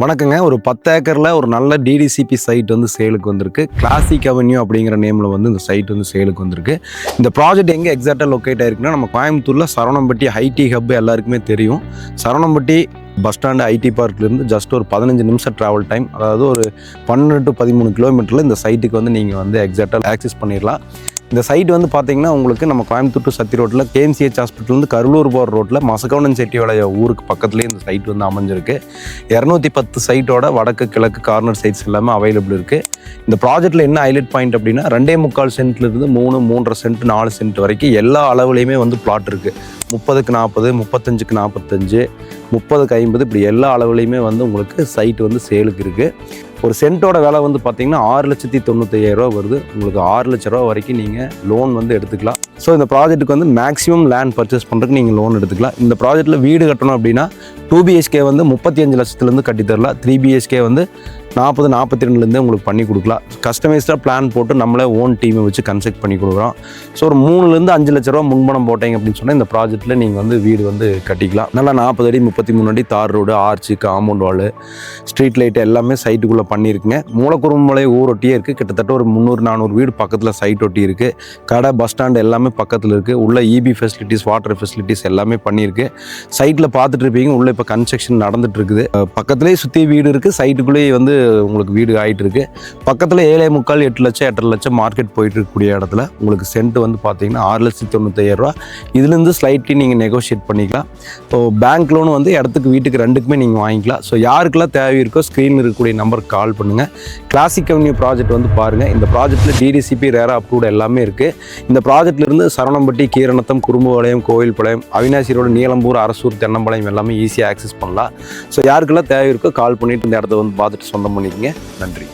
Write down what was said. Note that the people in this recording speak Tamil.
வணக்கங்க. ஒரு பத்து ஏக்கரில் ஒரு நல்ல டிடிசிபி சைட் வந்து சேலுக்கு வந்திருக்கு. கிளாசிக் அவென்யூ அப்படிங்கிற நேமில் வந்து இந்த சைட் வந்து சேலுக்கு வந்திருக்கு. இந்த ப்ராஜெக்ட் எங்கே எக்ஸாக்டாக லொக்கேட் ஆயிருக்குன்னா நம்ம கோயம்புத்தூரில் சரவணம்பட்டி ஐடி ஹப் எல்லாருக்குமே தெரியும். சரவணம்பட்டி பஸ் ஸ்டாண்டு ஐடி பார்க்லேருந்து ஜஸ்ட் ஒரு பதினஞ்சு நிமிஷம் ட்ராவல் டைம் அதாவது ஒரு பன்னெண்டு டு பதிமூணு கிலோமீட்டரில் இந்த சைட்டுக்கு வந்து நீங்கள் வந்து எக்ஸாக்டாக ஆக்சஸ் பண்ணிடலாம் இந்த சைட் வந்து பார்த்தீங்கன்னா உங்களுக்கு நம்ம கோயம்புத்தூர் டு சத்தி ரோட்டில் கேஎம்சிஹெச் ஹாஸ்பிட்டல்லேருந்து கருளூர் போகிற ரோட்டில் மசகவுண்டன் செட்டியோடைய ஊருக்கு பக்கத்துலேயே இந்த சைட் வந்து அமைஞ்சிருக்கு. இரநூத்தி பத்து சைட்டோட வடக்கு கிழக்கு கார்னர் சைட்ஸ் எல்லாமே அவைலபிள் இருக்குது இந்த ப்ராஜெக்ட்டில் என்ன ஹைலைட் பாயிண்ட் அப்படின்னா ரெண்டே முக்கால் சென்ட்லேருந்து மூணு மூன்றரை சென்ட் நாலு சென்ட் வரைக்கும் எல்லா அளவுலேயுமே வந்து பிளாட் இருக்குது முப்பதுக்கு நாற்பது முப்பத்தஞ்சுக்கு நாற்பத்தஞ்சு முப்பதுக்கு ஐம்பது இப்படி எல்லா அளவுலேயுமே வந்து உங்களுக்கு சைட் வந்து சேலுக்கு இருக்குது ஒரு சென்ட்டோட விலை வந்து பார்த்தீங்கன்னா ஆறு லட்சத்தி தொண்ணூத்தையாயிரரூவா வருது. உங்களுக்கு ஆறு லட்ச ரூபா வரைக்கும் நீங்கள் லோன் வந்து எடுத்துக்கலாம். ஸோ இந்த ப்ராஜெக்ட்டுக்கு வந்து மேக்ஸிமம் லேண்ட் பர்ச்சேஸ் பண்ணுறதுக்கு நீங்கள் லோன் எடுத்துக்கலாம். இந்த ப்ராஜெக்ட்டில் வீடு கட்டணும் அப்படின்னா டூ பிஹெச்கே வந்து முப்பத்தி அஞ்சு லட்சத்துலேருந்து கட்டி தரலாம் த்ரீ பிஹெச்கே வந்து நாற்பது நாற்பத்தி ரெண்டுலேருந்தே உங்களுக்கு பண்ணி கொடுக்கலாம். கஸ்டமைஸ்டாக பிளான் போட்டு நம்மளே ஓன் டீமை வச்சு கன்ஸ்ட்ரக்ட் பண்ணி கொடுக்குறோம். ஸோ ஒரு மூணுலேருந்து அஞ்சு லட்ச ரூபா முன்பணம் போட்டீங்க அப்படின்னு சொன்னால் இந்த ப்ராஜெக்ட்டில் நீங்கள் வந்து வீடு வந்து கட்டிக்கலாம். நல்லா நாற்பது அடி முப்பத்தி மூணு அடி தார் road arch compound wall street light எல்லாமே சைட்டுக்குள்ளே பண்ணியிருக்குங்க. மூலக்குறுமலை ஊரொட்டியே இருக்குது கிட்டத்தட்ட ஒரு முந்நூறு நானூறு வீடு பக்கத்தில் சைட் ஒட்டி இருக்குது கடை பஸ் ஸ்டாண்டு எல்லாமே பக்கத்தில் இருக்குது உள்ள இபி ஃபெசிலிட்டிஸ் வாட்டர் ஃபெசிலிட்டிஸ் எல்லாமே பண்ணியிருக்கு. சைட்டில் பார்த்துட்டு இருப்பீங்க. உள்ளே இப்போ கன்ஸ்ட்ரக்ஷன் நடந்துட்டு இருக்குது. பக்கத்துலேயே சுற்றி வீடு இருக்குது சைட்டுக்குள்ளேயே வந்து உங்களுக்கு வீடு ஆகிட்டுருக்கு பக்கத்தில் ஏழே முக்கால் எட்டு லட்சம் எட்டரை லட்சம் மார்க்கெட் போயிட்டு இருக்கக்கூடிய இடத்துல உங்களுக்கு சென்ட் வந்து பார்த்தீங்கன்னா ஆறு லட்சத்தி தொண்ணூத்தாயிரம் ரூபா. இதுலேருந்து ஸ்லைட்லி நீங்கள் நெகோஷியேட் பண்ணிக்கலாம். ஸோ பேங்க் லோன் வந்து இடத்துக்கு வீட்டுக்கு ரெண்டுக்குமே நீங்கள் வாங்கிக்கலாம். ஸோ யாருக்கெல்லாம் தேவை இருக்கோ ஸ்க்ரீனில் இருக்கக்கூடிய நம்பருக்கு கால் பண்ணுங்கள் கிளாசிக் அவென்யூ ப்ராஜெக்ட் வந்து பாருங்கள் இந்த ப்ராஜெக்ட்டில் டிடிசிபி ரேரா அப்ரூவ்ட் எல்லாமே இருக்குது இந்த ப்ராஜெக்ட்லேருந்து சரணம்பட்டி கீரணத்தம் குறும்புபாளையம் கோயில்பாளையம் அவினாசி ரோடு நீலம்பூர் அரசூர் தென்னம்பாளையம் எல்லாமே ஈஸியாக ஆக்சஸ் பண்ணலாம். ஸோ யாருக்கெல்லாம் தேவை இருக்கோ கால் பண்ணிட்டு இந்த இடத்த வந்து பார்த்துட்டு சொந்தமாக பண்ணிக்கங்க. நன்றி.